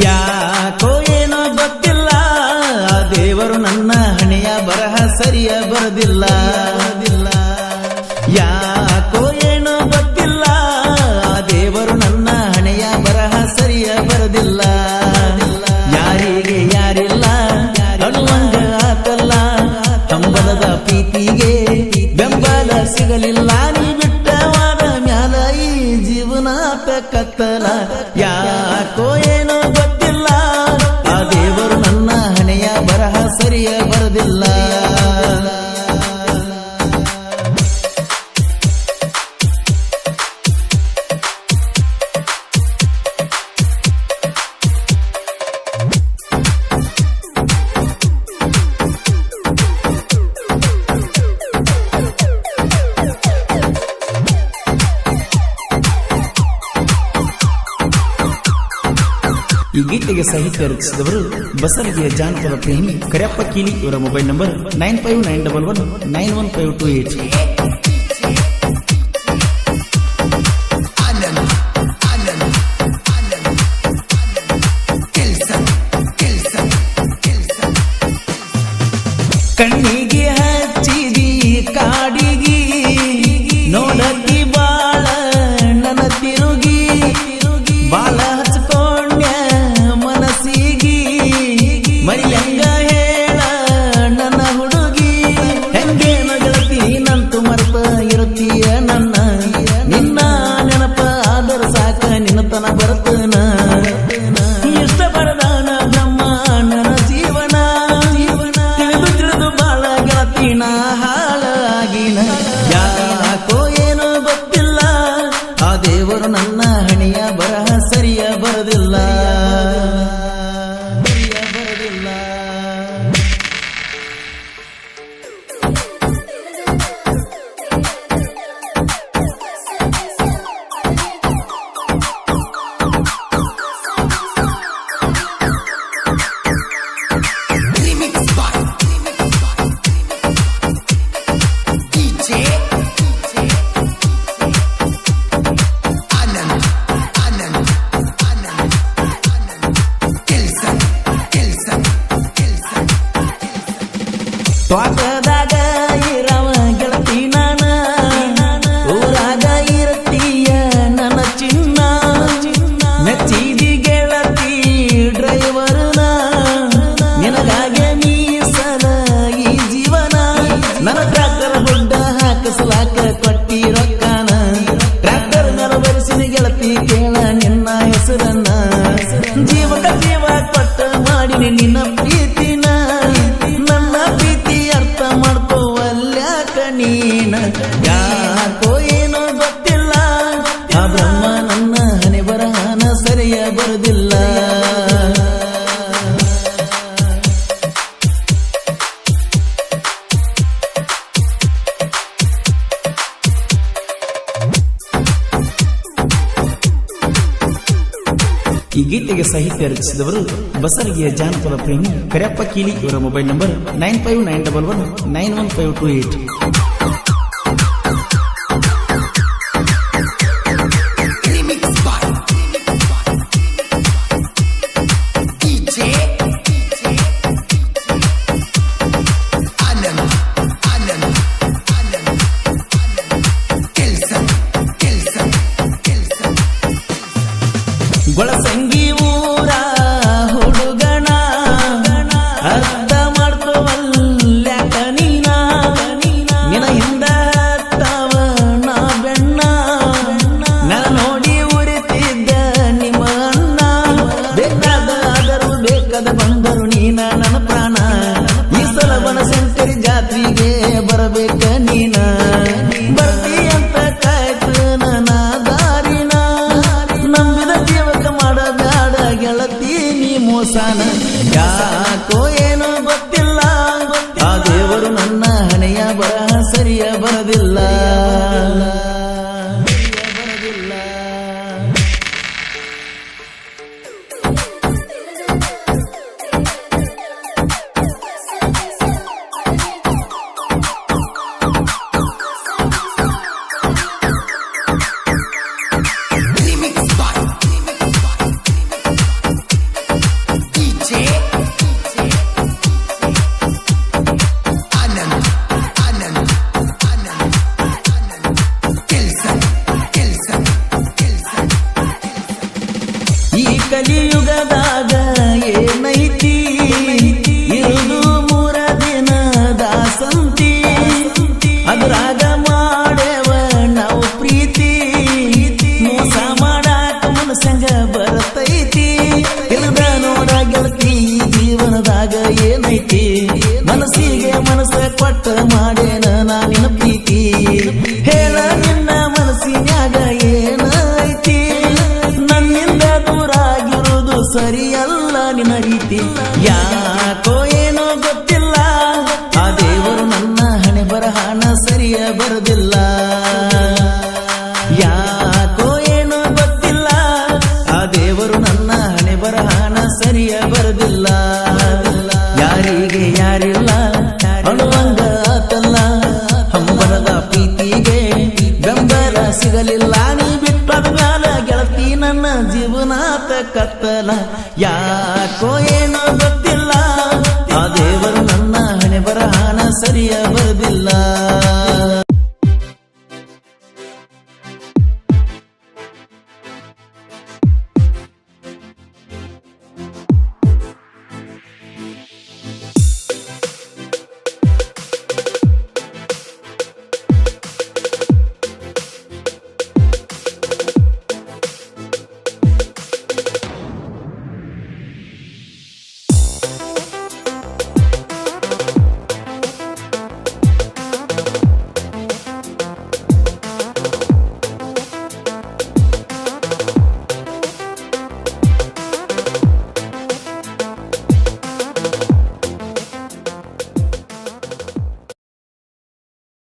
ಯಾಕೋ ಏನೋ ಗೊತ್ತಿಲ್ಲ ದೇವರು ನನ್ನ ಹಣೆಯ ಬರಹ ಸರಿಯ ಬರದಿಲ್ಲ. ಯಾಕೋ ಏನೋ ಗೊತ್ತಿಲ್ಲ ದೇವರು ನನ್ನ ಹಣೆಯ ಬರಹ ಸರಿಯ ಬರದಿಲ್ಲ. ಯಾರಿಗೆ ಯಾರಿಲ್ಲ ಅನ್ನುವಂಗ ಆತಲ್ಲ ಕಂಬಲದ ಪ್ರೀತಿಗೆ ಬೆಂಬಲ ಸಿಗಲಿಲ್ಲ. ನೀ ಬಿಟ್ಟವಾದ ಮ್ಯಾಲ ಈ ಜೀವನ ಕತ್ತಲ ಈ ಗೀತೆಗೆ ಸಾಹಿತ್ಯ ರಚಿಸಿದವರು ಬಸರಿಗೆಯ ಜಾನಪದ ಪ್ರೇಮಿ ಕರಿಯಪ್ಪ ಕೀಲಿ ಇವರ mobile number nine five nine double one nine one five two eight. ಕಣ್ಣಿಗೆ ಮರಿಯಂಗ ಹೇಳ ನನ್ನ ಹುಡುಗಿ. ಹೆಂಗೇನು ಗೆಳತಿ ನಂತು ಮರೆತ ಇರುತ್ತೀಯ ನನ್ನ? ನಿನ್ನ ನೆನಪ ಆದರ ಸಾಕ ನಿನ್ನತನ ಬರ್ತನ ಇಷ್ಟ ಬರದಾನ ಬ್ರಹ್ಮ ನನ್ನ ಜೀವನ. ತಿಳಿದು ತಿಳಿದು ಬಾಳ ಗೆಳತಿನ ಹಾಳಾಗಿನ. ಯಾಕೋ ಏನೋ ಗೊತ್ತಿಲ್ಲ, ಆ ದೇವರು ನನ್ನ ಹಣಿಯ ಬರಹ ಸರಿಯ ಬರದಿಲ್ಲ. ಹಾಕಸಲಾಕ ಕೊಟ್ಟಿ ರೊಕ್ಕನ. ಟ್ರ್ಯಾಕ್ಟರ್ ಮೇಲೆ ಬರೆಸಿನ ಗೆಳತಿ ಕೇಳ ನಿನ್ನ ಹೆಸರನ್ನ. ಜೀವಕ ಜೀವ ಕೊಟ್ಟ ಮಾಡಿನಿ ನಿನ್ನ ಪ್ರೀತಿನ. ನನ್ನ ಪ್ರೀತಿ ಅರ್ಥ ಮಾಡ್ಕೋವಲ್ಯಾಕ ನೀನ. ಯಾಕೋ ಗೀತೆಗೆ ಸಾಹಿತ್ಯ ರಚಿಸಿದವರು ಬಸರಿಗೆಯ ಜಾನಪದ ಪ್ರೇಮಿ ಕರೆಯಪ್ಪ ಕೀಲಿ ಇವರ mobile number nine five nine double one nine one five two eight. ನೀ ಯಾಕೋ ಏನೋ ಗೊತ್ತಿಲ್ಲ. ಆ ದೇವರು ನನ್ನ ಹಣೆ ಬರಹಣ ಸರಿಯ ಬರದಿಲ್ಲ. ಯಾಕೋ ಏನೋ ಗೊತ್ತಿಲ್ಲ. ಆ ದೇವರು ನನ್ನ ಹಣೆ ಬರಹಣ ಸರಿಯ ಬರದಿಲ್ಲ. ಕತ್ತಲ ಯಾಕೋ ಏನೋ ಗೊತ್ತಿಲ್ಲ. ಆ ದೇವರು ನನ್ನ ಹಣೆ ಬರಹಣ ಸರಿಯ